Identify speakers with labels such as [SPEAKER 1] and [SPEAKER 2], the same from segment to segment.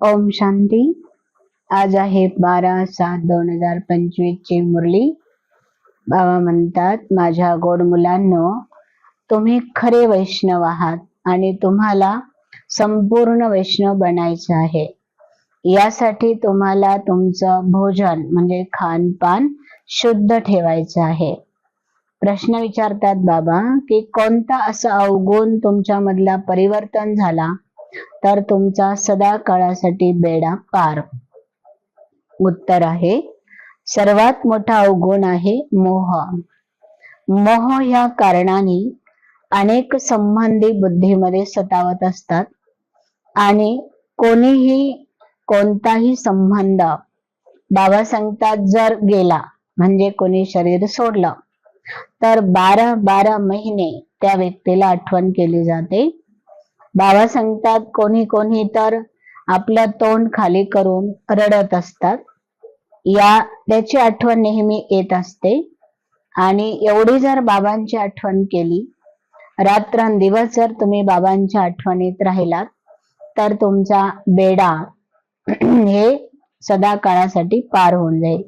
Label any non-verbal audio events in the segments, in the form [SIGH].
[SPEAKER 1] ओम शांती. आज आहे बारा सात दोन हजार पंचवीस ची मुरली. बाबा म्हणतात माझ्या गोड मुलांनो तुम्ही खरे वैष्णव आहात आणि तुम्हाला संपूर्ण वैष्णव बनायचं आहे. यासाठी तुम्हाला तुमचं भोजन म्हणजे खानपान शुद्ध ठेवायचं आहे. प्रश्न विचारतात बाबा की कोणता असा अवगुण तुमच्यामधला परिवर्तन झाला तर तुमचा सदा काळासाठी बेडा पार. उत्तर आहे सर्वात मोठा अवगुण आहे मोह. मोह या कारणाने अनेक संबंधी बुद्धीमध्ये सतावत असतात आणि कोणीही कोणताही संबंध बाबा सांगतात जर गेला म्हणजे कोणी शरीर सोडलं तर बारा बारा महिने त्या व्यक्तीला आठवण केली जाते. बाबा सांगतात कोणी कोणी तर आपलं तोंड खाली करून रडत असतात. या त्याची आठवण नेहमी येत असते. आणि एवढी जर बाबांची आठवण केली रात्रंदिवस जर तुम्ही बाबांच्या आठवणीत राहिलात तर तुमचा बेडा [CLEARS THROAT] हे सदा काळासाठी पार होऊन जाईल.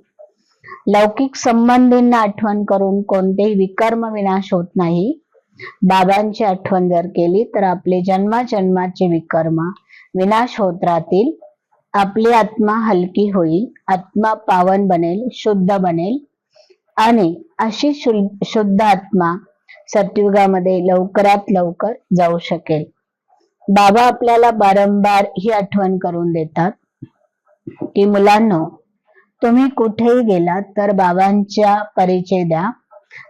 [SPEAKER 1] लौकिक संबंधींना आठवण करून कोणतेही विकर्म विनाश होत नाही. बाबांची आठवण जर केली तर आपले जन्माजन्माचे विकर्म विनाश होत राहतील आपली आत्मा हलकी होईल आत्मा पावन बनेल शुद्ध बनेल. आणि अशी शुद्ध आत्मा सत्युगामध्ये लवकरात लवकर जाऊ शकेल. बाबा आपल्याला बारंबार ही आठवण करून देतात की मुलांनो तुम्ही कुठेही गेलात तर बाबांच्या परिचय द्या.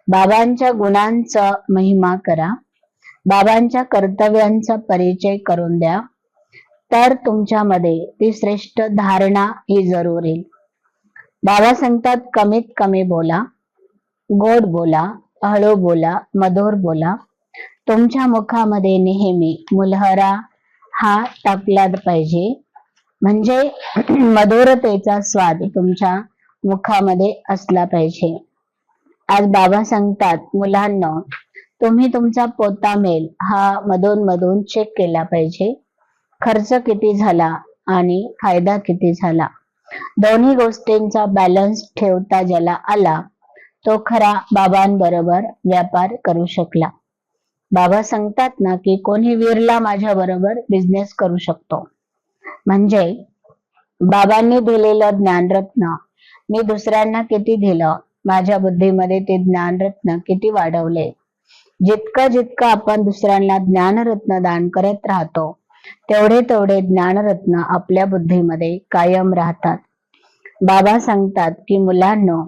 [SPEAKER 1] बाबांच्या गुणांचा महिमा करा. बाबांच्या कर्तव्यांचा परिचय करून द्या. तर तुमच्यामध्ये ती श्रेष्ठ धारणा ही जरूर येईल. बाबा सांगतात कमीत कमी बोला. गोड बोला हळू बोला मधुर बोला. तुमच्या मुखामध्ये नेहमी मुलहरा हा टाकला पाहिजे. म्हणजे मधुरतेचा स्वाद तुमच्या मुखामध्ये असला पाहिजे. आज बाबा सांगतात मुलांना तुम्ही तुमचा पोता मेल हा मधून मधून चेक केला पाहिजे. खर्च किती झाला आणि फायदा किती झाला? दोन्ही गोष्टींचा बॅलन्स ठेवता ज्याला आला तो खरा बाबांबरोबर व्यापार करू शकला. बाबा सांगतात ना की कोणी वीरला माझ्या बरोबर बिझनेस करू शकतो. म्हणजे बाबांनी दिलेलं ज्ञानरत्न मी दुसऱ्यांना किती दिलं माझ्या बुद्धीमध्ये ते ज्ञानरत्न किती वाढवले. जितकं जितकं आपण दुसऱ्यांना ज्ञानरत्न दान करत राहतो तेवढे तेवढे ज्ञानरत्न आपल्या बुद्धीमध्ये कायम राहतात. बाबा सांगतात की मुलांनो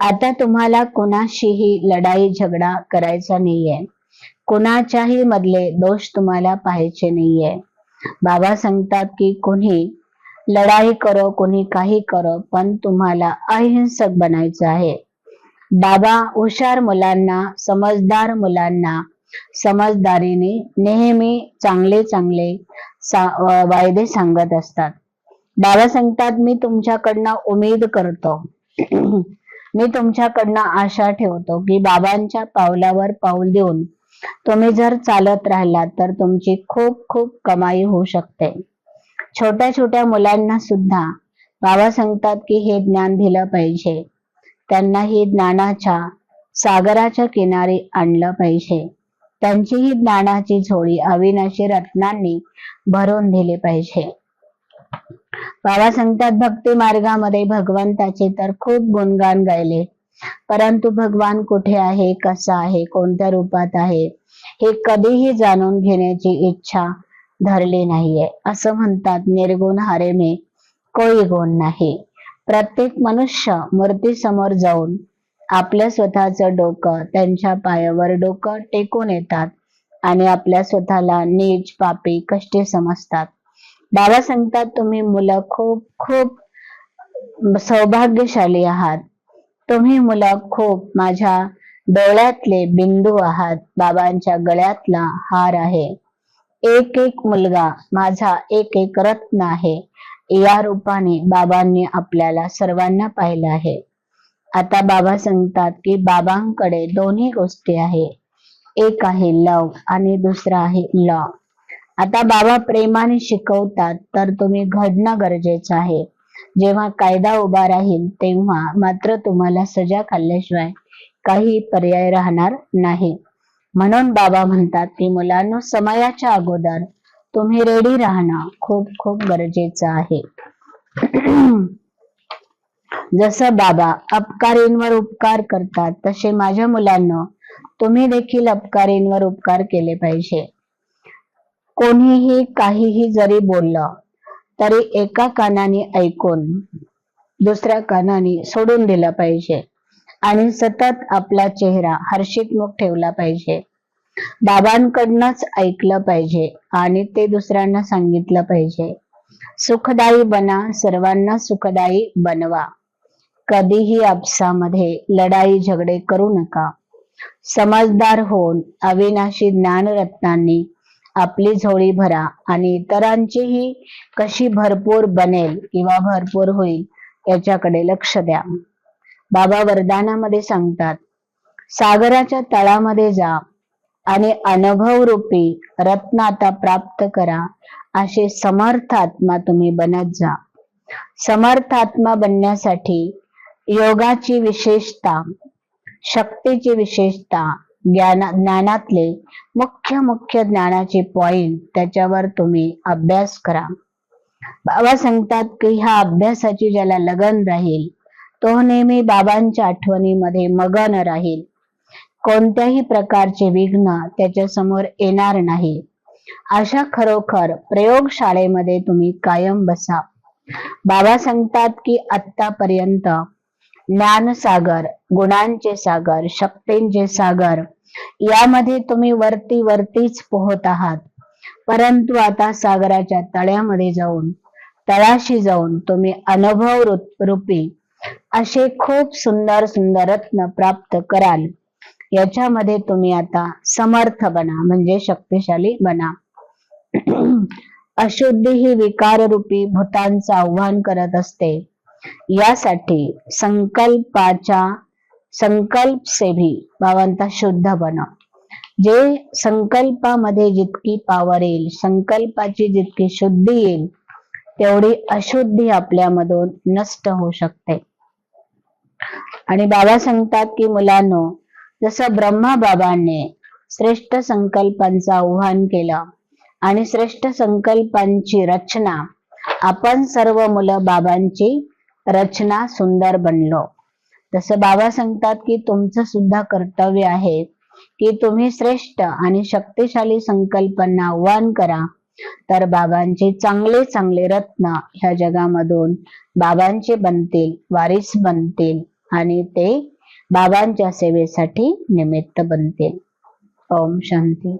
[SPEAKER 1] आता तुम्हाला कोणाशीही लढाई झगडा करायचा नाहीये. कोणाच्याही मधले दोष तुम्हाला पाहायचे नाहीये. बाबा सांगतात की कोणी लढाई करो कोणी काही करो पण तुम्हाला अहिंसक बनायचं आहे. बाबा हुशार मुलांना समजदार मुलांना समजदारीने नेहमी चांगले चांगले वायदे सांगत असतात. बाबा सांगतात मी तुमच्याकडनं उमेद करतो. [CLEARS THROAT] मी तुमच्याकडनं आशा ठेवतो की बाबांच्या पावलावर पाऊल देऊन तुम्ही जर चालत राहिलात तर तुमची खूप खूप कमाई होऊ शकते. छोट्या छोट्या मुलांना सुद्धा बाबा सांगतात की हे ज्ञान दिलं पाहिजे. त्यांना ही ज्ञानाच्या सागराच्या किनारी आणलं पाहिजे. त्यांची ही ज्ञानाची झोळी अविनाशी रत्नांनी भरून दिली पाहिजे. बाबा सांगतात भक्ती मार्गामध्ये भगवंताचे तर खूप गुणगान गायले. परंतु भगवान कुठे आहे कसा आहे कोणत्या रूपात आहे हे कधीही जाणून घेण्याची इच्छा धरली नाहीये. असं म्हणतात निर्गुण हारे मे कोई गुण नाही. प्रत्येक मनुष्य मूर्ती समोर जाऊन आपल्या स्वतःचं डोकं त्यांच्या पायावर डोकं टेकून येतात आणि आपल्या स्वतःला नीच पापी कष्टे समजतात. बाबा सांगतात तुम्ही मुलं खूप खूप सौभाग्यशाली आहात. तुम्ही मुलं खूप माझ्या डोळ्यातले बिंदू आहात. बाबांच्या गळ्यातला हार आहे. एक एक मुलगा माझा एक एक रत्न आहे. या रूपाने बाबांनी आपल्याला सर्वांना पाहिलं आहे. आता बाबा सांगतात की बाबांकडे दोन्ही गोष्टी आहे. एक आहे लव आणि दुसरा आहे लॉ आता बाबा प्रेमाने शिकवतात तर तुम्ही घडणं गरजेचं आहे. जेव्हा कायदा उभा राहील तेव्हा मात्र तुम्हाला सजा खाल्ल्याशिवाय काही पर्याय राहणार नाही. म्हणून बाबा म्हणतात की मुलांनो समयाच्या अगोदर तुम्ही रेडी राहणं खूप खूप गरजेचं आहे. [CLEARS THROAT] जसं बाबा अपकारींवर उपकार करतात तसे माझ्या मुलांना तुम्ही देखील अपकारींवर उपकार केले पाहिजे. कोणीही काहीही जरी बोललं तरी एका कानाने ऐकून दुसऱ्या कानाने सोडून दिलं पाहिजे. आणि सतत आपला चेहरा हर्षितमुख ठेवला पाहिजे. बाबांकडनंच ऐकलं पाहिजे आणि ते दुसऱ्यांना सांगितलं पाहिजे. सुखदायी बना सर्वांना सुखदायी बनवा. कधीही आपसामध्ये लढाई झगडे करू नका. समजदार होऊन अविनाशी ज्ञानरत्नांनी आपली झोळी भरा आणि इतरांचीही कशी भरपूर बनेल किंवा भरपूर होईल याच्याकडे लक्ष द्या. बाबा वरदानामध्ये सांगतात सागराच्या तळामध्ये जा आणि अनुभव रूपी रत्न आता प्राप्त करा असे समर्थ आत्मा तुम्ही बनत जा. समर्थ आत्मा बनण्यासाठी योगाची विशेषता शक्तीची विशेषता ज्ञान ज्ञानातले मुख्य मुख्य ज्ञानाचे पॉइंट त्याच्यावर तुम्ही अभ्यास करा. बाबा सांगतात की ह्या अभ्यासाची ज्याला लगन राहील तो नेहमी बाबांच्या आठवणीमध्ये मगन राहील. कोणत्याही प्रकारचे विघ्न त्याच्यासमोर येणार नाही. अशा खरोखर प्रयोगशाळेमध्ये तुम्ही कायम बसा. बाबा सांगतात की आतापर्यंत ज्ञानसागर गुणांचे सागर शक्तींचे सागर यामध्ये तुम्ही वरती वरतीच पोहत आहात. परंतु आता सागराच्या तळ्यामध्ये जाऊन तळाशी जाऊन तुम्ही अनुभव रूपी असे खूप सुंदर सुंदर रत्न प्राप्त कराल. याच्यामध्ये तुम्ही आता समर्थ बना म्हणजे शक्तिशाली बना. अशुद्धी ही विकार रूपी भूतांचं आव्हान करत असते. यासाठी संकल्पाच्या संकल्प सेभी बाबांता शुद्ध बना. जे संकल्पामध्ये जितकी पावर येईल संकल्पाची जितकी शुद्धी येईल तेवढी अशुद्धी आपल्यामधून नष्ट होऊ शकते. आणि बाबा सांगतात की मुलांनो जसं ब्रह्मा बाबांनी श्रेष्ठ संकल्पांचं आव्हान केलं आणि श्रेष्ठ संकल्पांची रचना आपण सर्व मुलं बाबांची रचना सुंदर बनलो. तसं बाबा सांगतात की तुमचं सुद्धा कर्तव्य आहे की तुम्ही श्रेष्ठ आणि शक्तिशाली संकल्पांना आव्हान करा तर बाबांचे चांगले चांगले रत्न ह्या जगामधून बाबांचे बनतील वारीस बनतील आणि ते बाबांच्या सेवेसाठी निमित्त बनतील. ओम शांती.